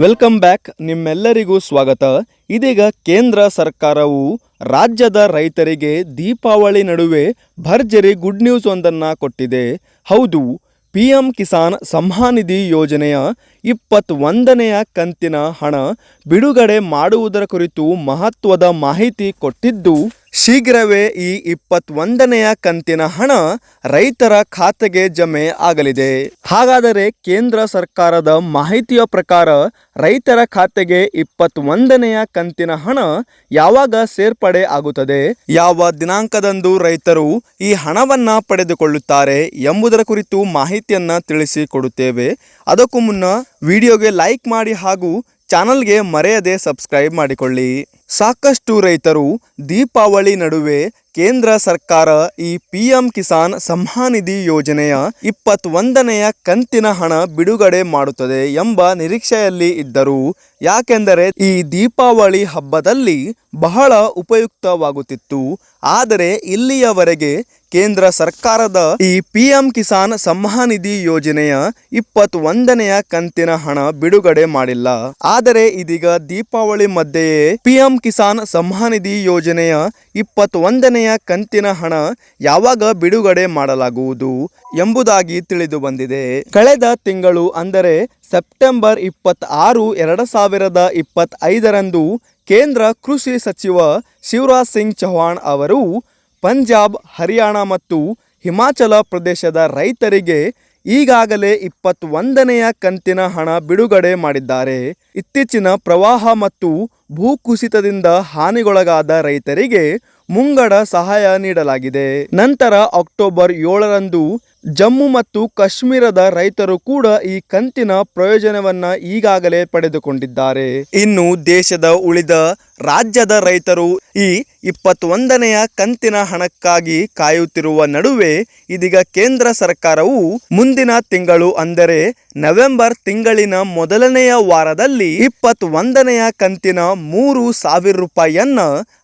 Welcome back ನಿಮ್ಮೆಲ್ಲರಿಗೂ ಸ್ವಾಗತ. ಇದೀಗ ಕೇಂದ್ರ ಸರ್ಕಾರವು ರಾಜ್ಯದ ರೈತರಿಗೆ ದೀಪಾವಳಿ ನಡುವೆ ಭರ್ಜರಿ ಗುಡ್ ನ್ಯೂಸ್ ಒಂದನ್ನು ಕೊಟ್ಟಿದೆ. ಹೌದು ಪಿ ಎಂ ಕಿಸಾನ್ ಸಮ್ಮಾನಿಧಿ ಯೋಜನೆಯ ಇಪ್ಪತ್ತೊಂದನೆಯ ಕಂತಿನ ಹಣ ಬಿಡುಗಡೆ ಮಾಡುವುದರ ಕುರಿತು ಮಹತ್ವದ ಮಾಹಿತಿ ಕೊಟ್ಟಿದ್ದು, ಶೀಘ್ರವೇ ಈ ಇಪ್ಪತ್ತೊಂದನೆಯ ಕಂತಿನ ಹಣ ರೈತರ ಖಾತೆಗೆ ಜಮೆ ಆಗಲಿದೆ. ಹಾಗಾದರೆ ಕೇಂದ್ರ ಸರ್ಕಾರದ ಮಾಹಿತಿಯ ಪ್ರಕಾರ ರೈತರ ಖಾತೆಗೆ ಇಪ್ಪತ್ತೊಂದನೆಯ ಕಂತಿನ ಹಣ ಯಾವಾಗ ಸೇರ್ಪಡೆ ಆಗುತ್ತದೆ, ಯಾವ ದಿನಾಂಕದಂದು ರೈತರು ಈ ಹಣವನ್ನ ಪಡೆದುಕೊಳ್ಳುತ್ತಾರೆ ಎಂಬುದರ ಕುರಿತು ಮಾಹಿತಿಯನ್ನ ತಿಳಿಸಿಕೊಡುತ್ತೇವೆ ಅದಕ್ಕೂ ಮುನ್ನ ವಿಡಿಯೋಗೆ ಲೈಕ್ ಮಾಡಿ ಹಾಗೂ ಚಾನಲ್ಗೆ ಮರೆಯದೆ ಸಬ್ಸ್ಕ್ರೈಬ್ ಮಾಡಿಕೊಳ್ಳಿ. ಸಾಕಷ್ಟು ರೈತರು ದೀಪಾವಳಿ ನಡುವೆ ಕೇಂದ್ರ ಸರ್ಕಾರ ಈ ಪಿ ಎಂ ಕಿಸಾನ್ ಸಮ್ಮಾನಿಧಿ ಯೋಜನೆಯ ಇಪ್ಪತ್ತೊಂದನೆಯ ಕಂತಿನ ಹಣ ಬಿಡುಗಡೆ ಮಾಡುತ್ತದೆ ಎಂಬ ನಿರೀಕ್ಷೆಯಲ್ಲಿ ಇದ್ದರು, ಯಾಕೆಂದರೆ ಈ ದೀಪಾವಳಿ ಹಬ್ಬದಲ್ಲಿ ಬಹಳ ಉಪಯುಕ್ತವಾಗುತ್ತಿತ್ತು. ಆದರೆ ಇಲ್ಲಿಯವರೆಗೆ ಕೇಂದ್ರ ಸರ್ಕಾರದ ಈ ಪಿ ಎಂ ಕಿಸಾನ್ ಸಮ್ಮಾನಿಧಿ ಯೋಜನೆಯ ಇಪ್ಪತ್ತೊಂದನೆಯ ಕಂತಿನ ಹಣ ಬಿಡುಗಡೆ ಮಾಡಿಲ್ಲ. ಆದರೆ ಇದೀಗ ದೀಪಾವಳಿ ಮಧ್ಯೆಯೇ ಪಿ ಎಂ ಕಿಸಾನ್ ಸಮ್ಮಾನಿಧಿ ಯೋಜನೆಯ ಇಪ್ಪತ್ತೊಂದನೆಯ ಕಂತಿನ ಹಣ ಯಾವಾಗ ಬಿಡುಗಡೆ ಮಾಡಲಾಗುವುದು ಎಂಬುದಾಗಿ ತಿಳಿದು ಬಂದಿದೆ. ಕಳೆದ ತಿಂಗಳು ಅಂದರೆ ಸೆಪ್ಟೆಂಬರ್ ಇಪ್ಪತ್ತಾರು, ಎರಡು ಸಾವಿರದ ಇಪ್ಪತ್ತೈದರಂದು ಕೇಂದ್ರ ಕೃಷಿ ಸಚಿವ ಶಿವರಾಜ್ ಸಿಂಗ್ ಚೌಹಾಣ್ ಅವರು ಪಂಜಾಬ್, ಹರಿಯಾಣ ಮತ್ತು ಹಿಮಾಚಲ ಪ್ರದೇಶದ ರೈತರಿಗೆ ಈಗಾಗಲೇ ಇಪ್ಪತ್ತೊಂದನೆಯ ಕಂತಿನ ಹಣ ಬಿಡುಗಡೆ ಮಾಡಿದ್ದಾರೆ. ಇತ್ತೀಚಿನ ಪ್ರವಾಹ ಮತ್ತು ಭೂಕುಸಿತದಿಂದ ಹಾನಿಗೊಳಗಾದ ರೈತರಿಗೆ ಮುಂಗಡ ಸಹಾಯ ನೀಡಲಾಗಿದೆ. ನಂತರ ಅಕ್ಟೋಬರ್ ಏಳರಂದು ಜಮ್ಮು ಮತ್ತು ಕಾಶ್ಮೀರದ ರೈತರು ಕೂಡ ಈ ಕಂತಿನ ಪ್ರಯೋಜನವನ್ನ ಈಗಾಗಲೇ ಪಡೆದುಕೊಂಡಿದ್ದಾರೆ. ಇನ್ನು ದೇಶದ ಉಳಿದ ರಾಜ್ಯದ ರೈತರು ಈ ಇಪ್ಪತ್ತೊಂದನೆಯ ಕಂತಿನ ಹಣಕ್ಕಾಗಿ ಕಾಯುತ್ತಿರುವ ನಡುವೆ ಇದೀಗ ಕೇಂದ್ರ ಸರ್ಕಾರವು ಮುಂದಿನ ತಿಂಗಳು ಅಂದರೆ ನವೆಂಬರ್ ತಿಂಗಳಿನ ಮೊದಲನೆಯ ವಾರದಲ್ಲಿ ಇಪ್ಪತ್ತೊಂದನೆಯ ಕಂತಿನ ಮೂರು ಸಾವಿರ ರೂಪಾಯಿಯನ್ನ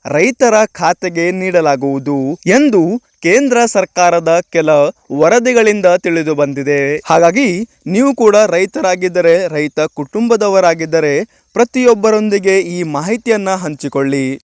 ರೈತರ ಖಾತೆಗೆ ನೀಡಲಾಗುವುದು ಎಂದು ಕೇಂದ್ರ ಸರ್ಕಾರದ ಕೆಲ ವರದಿಗಳಿಂದ ತಿಳಿದು ಬಂದಿದೆ. ಹಾಗಾಗಿ ನೀವು ಕೂಡ ರೈತರಾಗಿದ್ದರೆ, ರೈತ ಕುಟುಂಬದವರಾಗಿದ್ದರೆ ಪ್ರತಿಯೊಬ್ಬರೊಂದಿಗೆ ಈ ಮಾಹಿತಿಯನ್ನು ಹಂಚಿಕೊಳ್ಳಿ.